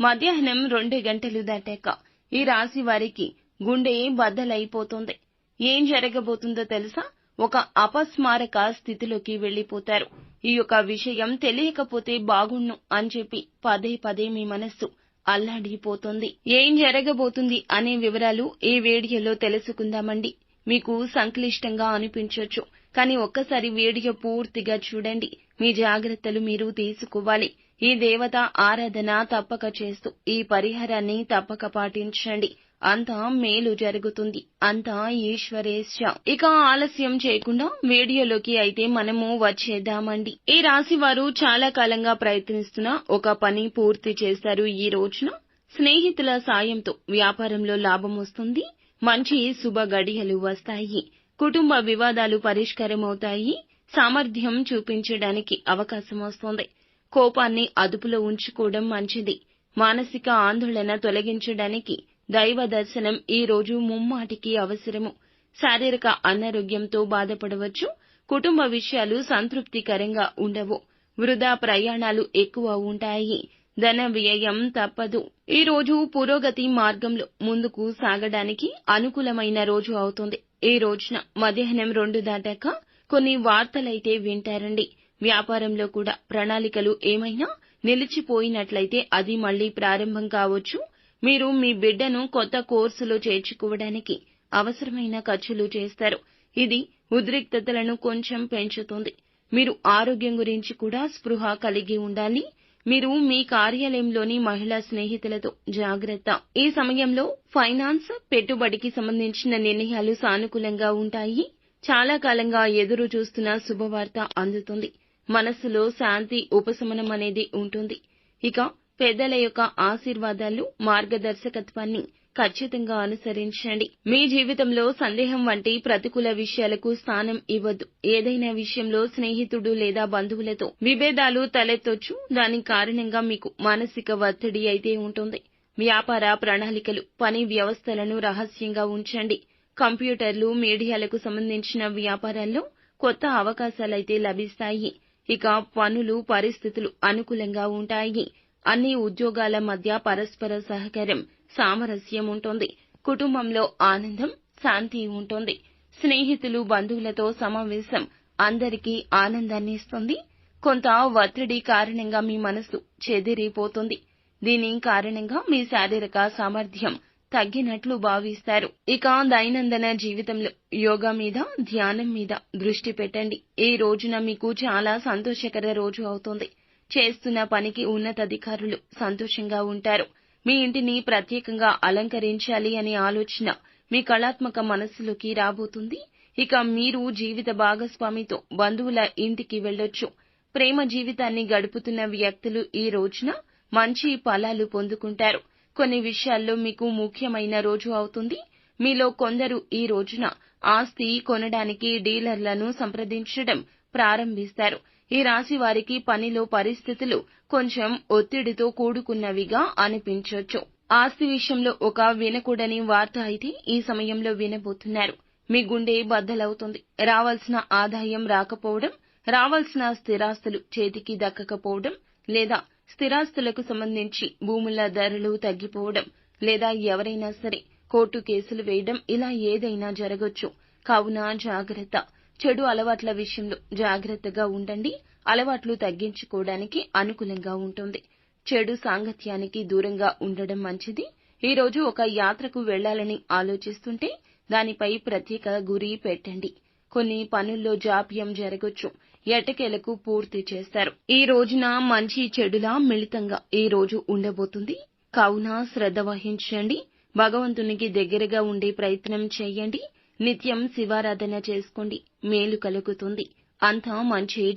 మధ్యాహ్నం రెండు గంటలు దాటాక ఈ రాశి వారికి గుండె బద్దలైపోతుంది. ఏం జరగబోతుందో తెలుసా? ఒక అపస్మారక స్థితిలోకి వెళ్ళిపోతారు ఈ యొక్క విషయం తెలియకపోతే బాగుణ్ణు అని చెప్పి పదే పదే మీ మనస్సు అల్లాడిపోతుంది. ఏం జరగబోతుంది అనే వివరాలు ఈ వీడియోలో తెలుసుకుందామండి. మీకు సంక్లిష్టంగా అనిపించొచ్చు. కానీ ఒక్కసారి వీడియో పూర్తిగా చూడండి. మీ జాగ్రత్తలు మీరు తీసుకోవాలి. ఈ దేవత ఆరాధన తప్పక చేస్తూ ఈ పరిహారాన్ని తప్పక పాటించండి. అంతా మేలు జరుగుతుంది. అంతా ఈశ్వరేశ ఇక ఆలస్యం చేయకుండా వీడియోలోకి అయితే మనము వచ్చేద్దామండి. ఈ రాశి వారు చాలా కాలంగా ప్రయత్నిస్తున్న ఒక పని పూర్తి చేశారు ఈ రోజున. స్నేహితుల సాయంతో వ్యాపారంలో లాభం వస్తుంది. మంచి శుభ గడియలు వస్తాయి. కుటుంబ వివాదాలు పరిష్కారం అవుతాయి సామర్థ్యం చూపించడానికి అవకాశం వస్తుంది. కోపాన్ని అదుపులో ఉంచుకోవడం మంచిది. మానసిక ఆందోళన తొలగించడానికి దైవ దర్శనం ఈ రోజు ముమ్మాటికి అవసరము. శారీరక అనారోగ్యంతో బాధపడవచ్చు. కుటుంబ విషయాలు సంతృప్తికరంగా ఉండవు. వృధా ప్రయాణాలు ఎక్కువ ఉంటాయి. ధన వ్యయం తప్పదు. ఈ రోజు పురోగతి మార్గంలో ముందుకు సాగడానికి అనుకూలమైన రోజు అవుతుంది. ఈ రోజున మధ్యాహ్నం రెండు దాటాక కొన్ని వార్తలైతే వింటారండి. వ్యాపారంలో కూడా ప్రణాళికలు ఏమైనా నిలిచిపోయినట్లయితే అది మళ్ళీ ప్రారంభం కావచ్చు. మీరు మీ బిడ్డను కొత్త కోర్సులో చేర్చుకోవడానికి అవసరమైన ఖర్చులు చేస్తారు. ఇది ఉద్రిక్తతలను కొంచెం పెంచుతుంది. మీరు ఆరోగ్యం గురించి కూడా స్పృహ కలిగి ఉండాలి. మీరు మీ కార్యాలయంలోని మహిళా స్నేహితులతో జాగ్రత్త. ఈ సమయంలో ఫైనాన్స్ పెట్టుబడికి సంబంధించిన నిర్ణయాలు సానుకూలంగా ఉంటాయి. చాలా కాలంగా ఎదురు చూస్తున్న శుభవార్త అందుతుంది. మనస్సులో శాంతి ఉపశమనం అనేది ఉంటుంది. ఇక పెద్దల యొక్క ఆశీర్వాదాలు మార్గదర్శకత్వాన్ని ఖచ్చితంగా అనుసరించండి. మీ జీవితంలో సందేహం వంటి ప్రతికూల విషయాలకు స్థానం ఇవ్వద్దు. ఏదైనా విషయంలో స్నేహితుడు లేదా బంధువులతో విభేదాలు తలెత్తొచ్చు. దాని కారణంగా మీకు మానసిక ఒత్తిడి అయితే ఉంటుంది. వ్యాపార ప్రణాళికలు పని వ్యవస్థలను రహస్యంగా ఉంచండి. కంప్యూటర్లు మీడియాలకు సంబంధించిన వ్యాపారాల్లో కొత్త అవకాశాలైతే లభిస్తాయి. ఇక పనులు పరిస్థితులు అనుకూలంగా ఉంటాయి. అన్ని ఉద్యోగాల మధ్య పరస్పర సహకారం సామరస్యం ఉంటుంది. కుటుంబంలో ఆనందం శాంతి ఉంటుంది. స్నేహితులు బంధువులతో సమావేశం అందరికీ ఆనందాన్ని ఇస్తుంది. కొంత ఒత్తిడి కారణంగా మీ మనసు చెదిరిపోతుంది. దీని కారణంగా మీ శారీరక సామర్థ్యం తగ్గినట్లు భావిస్తారు. ఇక దైనందిన జీవితంలో యోగా మీద ధ్యానం మీద దృష్టి పెట్టండి. ఈ రోజున మీకు చాలా సంతోషకర రోజు అవుతుంది. చేస్తున్న పనికి ఉన్నతాధికారులు సంతోషంగా ఉంటారు. మీ ఇంటిని ప్రత్యేకంగా అలంకరించాలి అనే ఆలోచన మీ కళాత్మక మనస్సులోకి రాబోతుంది. ఇక మీరు జీవిత భాగస్వామితో బంధువుల ఇంటికి వెళ్ళొచ్చు. ప్రేమ జీవితాన్ని గడుపుతున్న వ్యక్తులు ఈ రోజున మంచి ఫలాలు పొందుకుంటారు. కొన్ని విషయాల్లో మీకు ముఖ్యమైన రోజు అవుతుంది. మీలో కొందరు ఈ రోజున ఆస్తి కొనడానికి డీలర్లను సంప్రదించడం ప్రారంభిస్తారు. ఈ రాశి వారికి పనిలో పరిస్థితులు కొంచెం ఒత్తిడితో కూడుకున్నవిగా అనిపించొచ్చు. ఆస్తి విషయంలో ఒక వినకూడని వార్త అయితే ఈ సమయంలో వినబోతున్నారు. మీ గుండె బద్దలవుతుంది. రావాల్సిన ఆదాయం రాకపోవడం రావాల్సిన స్థిరాస్తులు చేతికి దక్కకపోవడం లేదా స్థిరాస్తులకు సంబంధించి భూముల ధరలు తగ్గిపోవడం లేదా ఎవరైనా సరే కోర్టు కేసులు వేయడం ఇలా ఏదైనా జరగొచ్చు. కావున జాగ్రత్త. చెడు అలవాట్ల విషయంలో జాగ్రత్తగా ఉండండి. అలవాట్లు తగ్గించుకోవడానికి అనుకూలంగా ఉంటుంది. చెడు సాంగత్యానికి దూరంగా ఉండడం మంచిది. ఈ రోజు ఒక యాత్రకు వెళ్ళాలని ఆలోచిస్తుంటే దానిపై ప్రత్యేక గురి పెట్టండి. కొన్ని పనుల్లో జాప్యం జరగొచ్చు. ఎటకేలకు పూర్తి చేస్తారు. ఈ రోజున మంచి చెడులా మిళితంగా ఈ రోజు ఉండబోతుంది. కావున శ్రద్ధ వహించండి. భగవంతునికి దగ్గరగా ఉండే ప్రయత్నం చేయండి. నిత్యం శివారాధన చేసుకోండి. మేలు కలుగుతుంది. అంతా మంచి